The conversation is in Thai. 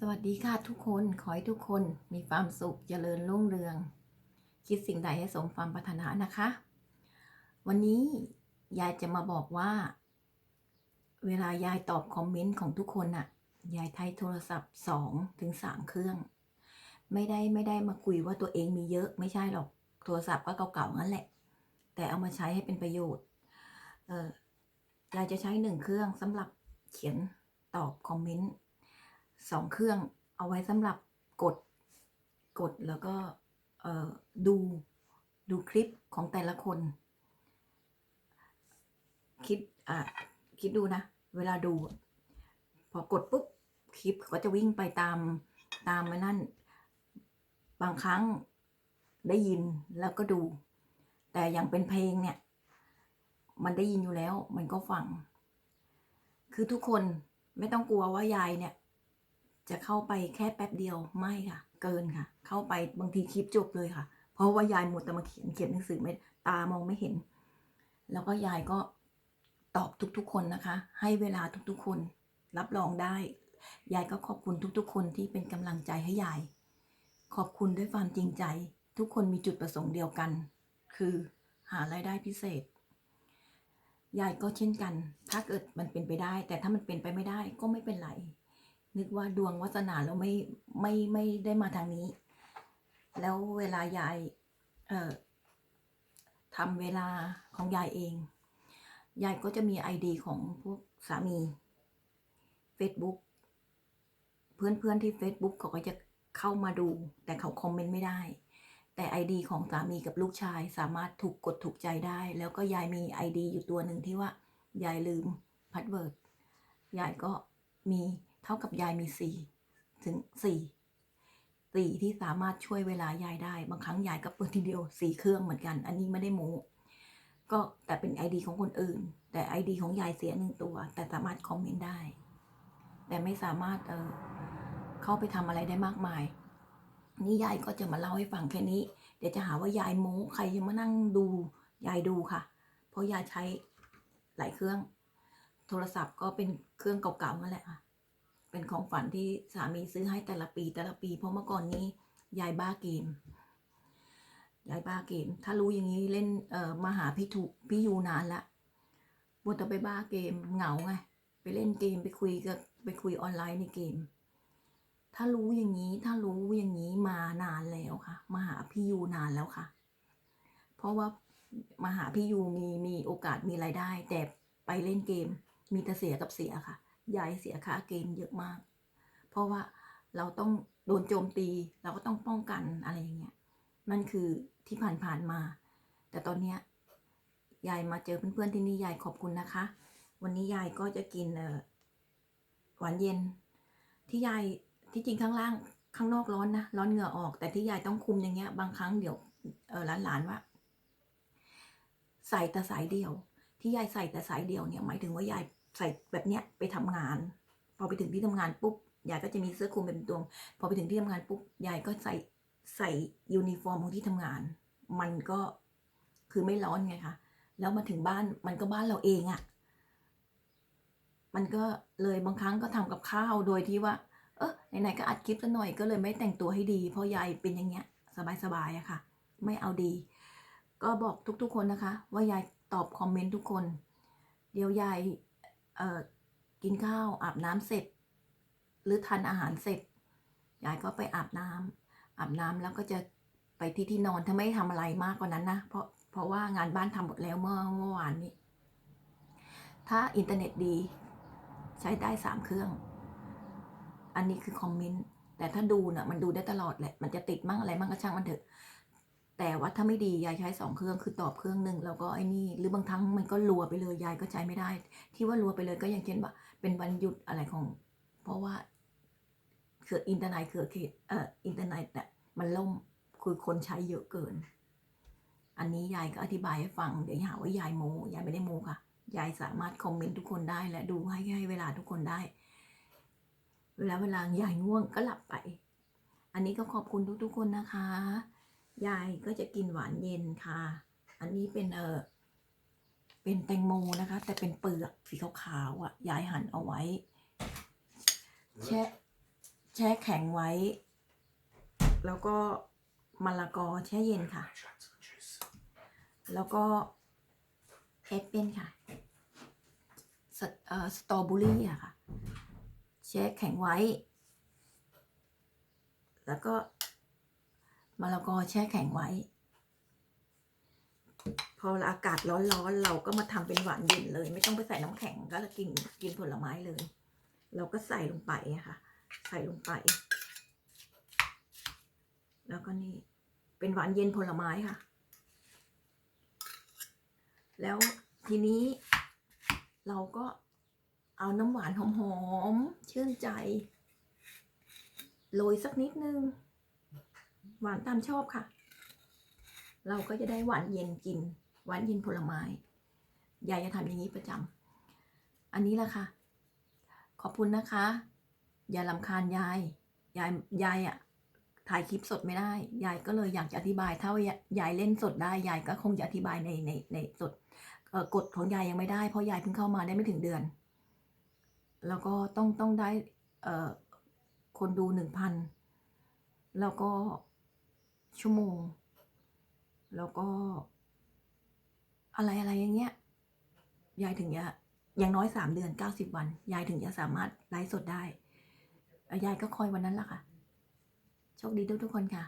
สวัสดีค่ะทุกคน ขอให้ทุกคนมีความสุขเจริญรุ่งเรือง คิดสิ่งใดให้สมความปรารถนานะคะ วันนี้ยายจะมาบอกว่า เวลายายตอบคอมเมนต์ของทุกคนน่ะ ยายใช้โทรศัพท์สองถึงสามเครื่อง ไม่ได้ไม่ได้มาคุยว่าตัวเองมีเยอะไม่ใช่หรอก โทรศัพท์ก็เก่าๆงั้นแหละ แต่เอามาใช้ให้เป็นประโยชน์ เออยายจะใช้หนึ่งเครื่องสำหรับเขียนตอบคอมเมนต์ สองเครื่องเอาไว้สำหรับกดกดแล้วก็ดูดูคลิปของแต่ละคน คิดอะคิดดูนะ เวลาดู พอกดปุ๊บคลิปก็จะวิ่งไปตามตามมานั่น บางครั้งได้ยินแล้วก็ดู แต่อย่างเป็นเพลงเนี่ย มันได้ยินอยู่แล้วมันก็ฟัง คือทุกคนไม่ต้องกลัวว่ายายเนี่ย จะเข้าไปแค่แป๊บเดียวไม่ค่ะ เกินค่ะ เข้าไปบางทีคลิปจบเลยค่ะ เพราะว่ายายหมดแต่มาเขียนเขียนหนังสือไม่ตามองไม่เห็น แล้วก็ยายก็ตอบทุกๆ คนนะคะ ให้เวลาทุกๆ คนรับรองได้ ยายก็ขอบคุณทุกๆ คนที่เป็นกำลังใจให้ยาย ขอบคุณด้วยความจริงใจ ทุกคนมีจุดประสงค์เดียวกัน คือหารายได้พิเศษยายก็เช่นกัน ถ้าเกิดมันเป็นไปได้ แต่ถ้ามันเป็นไปไม่ได้ก็ไม่เป็นไร นึกว่าดวงวัฒนาเราไม่ไม่ไม่ได้มาทางนี้ แล้วเวลายายเอ่อทำเวลาของยายเอง ยายก็จะมีไอดีของพวกสามี Facebook เพื่อนๆที่ Facebook เขาก็จะเข้ามาดู แต่เขาคอมเมนต์ไม่ได้ แต่ ID ของสามีกับลูกชายสามารถถูกกดถูกใจได้ แล้วก็ยายมี ID อยู่ตัวหนึ่งที่ว่ายายลืมพาสเวิร์ดยายก็มี เท่ากับยายมีสี่ถึงสี่สี่ที่สามารถช่วยเวลายายได้ บางครั้งยายก็เปิดทีเดียวสี่เครื่องเหมือนกัน อันนี้ไม่ได้โม้ก็แต่เป็น ID ของคนอื่น แต่ ID ของยายเสียหนึ่งตัว แต่สามารถคอมเมนต์ได้ แต่ไม่สามารถเออเข้าไปทำอะไรได้มากมาย นี่ยายก็จะมาเล่าให้ฟังแค่นี้ เดี๋ยวจะหาว่ายายโม้ใครจะมานั่งดูยายดูค่ะ เพราะยายใช้หลายเครื่อง โทรศัพท์ก็เป็นเครื่องเก่าๆนั่นแหละค่ะ เป็นของฝันที่สามีซื้อให้แต่ละปีแต่ละปี เพราะเมื่อก่อนนี้ยายบ้าเกมยายบ้าเกม ถ้ารู้อย่างนี้เล่นเอ่อมาหาพี่ถูกพี่ยูนานละมัวแต่ไปบ้าเกมเหงาไงไปเล่นเกมไปคุยกับไปคุยออนไลน์ในเกม ถ้ารู้อย่างนี้ถ้ารู้อย่างนี้มานานแล้วค่ะ มาหาพี่ยูนานแล้วค่ะ เพราะว่ามาหาพี่ยูมีมีโอกาสมีรายได้ แต่ไปเล่นเกมมีแต่เสียกับเสียค่ะ ยายเสียค่าเกมเยอะมาก เพราะว่าเราต้องโดนโจมตี เราก็ต้องป้องกันอะไรอย่างเงี้ยนั่นคือที่ผ่านๆมา แต่ตอนเนี้ยยายมาเจอเพื่อนๆที่นี่ยายขอบคุณนะคะ วันนี้ยายก็จะกินหวานเย็น ที่ยายที่จริงข้างล่างข้างนอกร้อนนะร้อนเหงื่อออก แต่ที่ยายต้องคุมอย่างเงี้ย บางครั้งเดี๋ยวหลานๆว่า ใส่แต่สายเดียว ที่ยายใส่แต่สายเดียวเนี่ยหมายถึงว่ายาย ใส่แบบเนี้ยไปทำงาน พอไปถึงที่ทำงานปุ๊บยายก็จะมีเสื้อคลุมเป็นตัวพอไปถึงที่ทำงานปุ๊บยายก็ใส่ใส่ยูนิฟอร์มของที่ทำงาน มันก็คือไม่ร้อนไงคะแล้วมาถึงบ้านมันก็บ้านเราเองอะ่ะ มันก็เลยบางครั้งก็ทำกับข้าวโดยที่ว่า เออไหนๆก็อัดคลิปซะหน่อยก็เลยไม่แต่งตัวให้ดี เพราะยายเป็นอย่างเงี้ย สบายๆอะค่ะ ไม่เอาดี ก็บอกทุกๆคนนะคะ ว่ายายตอบคอมเมนต์ทุกคน เดี๋ยวยาย เอ่อกินข้าวอาบน้ำเสร็จ หรือทานอาหารเสร็จยายก็ไปอาบน้ำอาบน้ำแล้วก็จะไปที่ที่นอนถ้าไม่ทำอะไรมากกว่านั้นนะเพราะเพราะว่างานบ้านทำหมดแล้วเมื่อเมื่อวานนี้ ถ้าอินเทอร์เน็ตดี ใช้ได้สามเครื่อง อันนี้คือคอมเมนต์แต่ถ้าดูน่ะมันดูได้ตลอดแหละมันจะติดมั่งอะไรมั่งก็ช่างมันเถอะ แต่ว่าถ้าไม่ดียายใช้สองเครื่องคือตอบเครื่องหนึ่งแล้วก็ไอ้นี่หรือบางครั้งมันก็รัวไปเลยยายก็ใช้ไม่ได้ ที่ว่ารัวไปเลยก็อย่างเช่นว่าเป็นวันหยุดอะไรของ เพราะว่าเกิดอินเทอร์เน็ตเกิดเอ่ออินเทอร์เน็ตเนี่ยมันล่มคือคนใช้เยอะเกิน อันนี้ยายก็อธิบายให้ฟังเดี๋ยวหาว่ายายโมยายไม่ได้โมค่ะยายสามารถคอมเมนต์ทุกคนได้และดูให้ให้เวลาทุกคนได้ เวลาเวลายายง่วงก็หลับไป อันนี้ก็ขอบคุณทุกๆคนนะคะ ยายก็จะกินหวานเย็นค่ะ อันนี้เป็นเออเป็นแตงโมนะคะ แต่เป็นเปลือกสีขาวๆอะ ยายหั่นเอาไว้ แช่แช่แข็งไว้ แล้วก็มะละกอแช่เย็นค่ะ แล้วก็แอปเปิลค่ะสตเอ่อสตรอเบอรี่อะค่ะ แช่แข็งไว้ แล้วก็ มะละกอแช่แข็งไว้ พออากาศร้อนๆเราก็มาทำเป็นหวานเย็นเลย ไม่ต้องไปใส่น้ำแข็งก็กินกินผลไม้เลย เราก็ใส่ลงไปค่ะ ใส่ลงไป แล้วก็นี่เป็นหวานเย็นผลไม้ค่ะ แล้วทีนี้เราก็เอาน้ำหวานหอมๆชื่นใจ โรยสักนิดนึง หวานตามชอบค่ะ เราก็จะได้หวานเย็นกิน หวานเย็นผลไม้ยายจะทำอย่างนี้ประจำอันนี้แหละค่ะ ขอบคุณนะคะ อย่าลำคาญยาย ยายยายอะถ่ายคลิปสดไม่ได้ ยายก็เลยอยากจะอธิบาย ถ้าว่ายายเล่นสดได้ ยายก็คงจะอธิบายในในในสดกฎของยายยังไม่ได้ เพราะยายเพิ่งเข้ามาได้ไม่ถึงเดือน แล้วก็ต้องต้องได้คนดูหนึ่งพัน แล้วก็ ชั่วโมง แล้วก็ อะไรอะไรอย่างเงี้ย ยายถึงจะอย่างน้อยสามเดือนเก้าสิบวัน ยายถึงจะสามารถไลฟ์สดได้ ยายก็คอยวันนั้นแหละค่ะ โชคดีทุกทุกคนค่ะ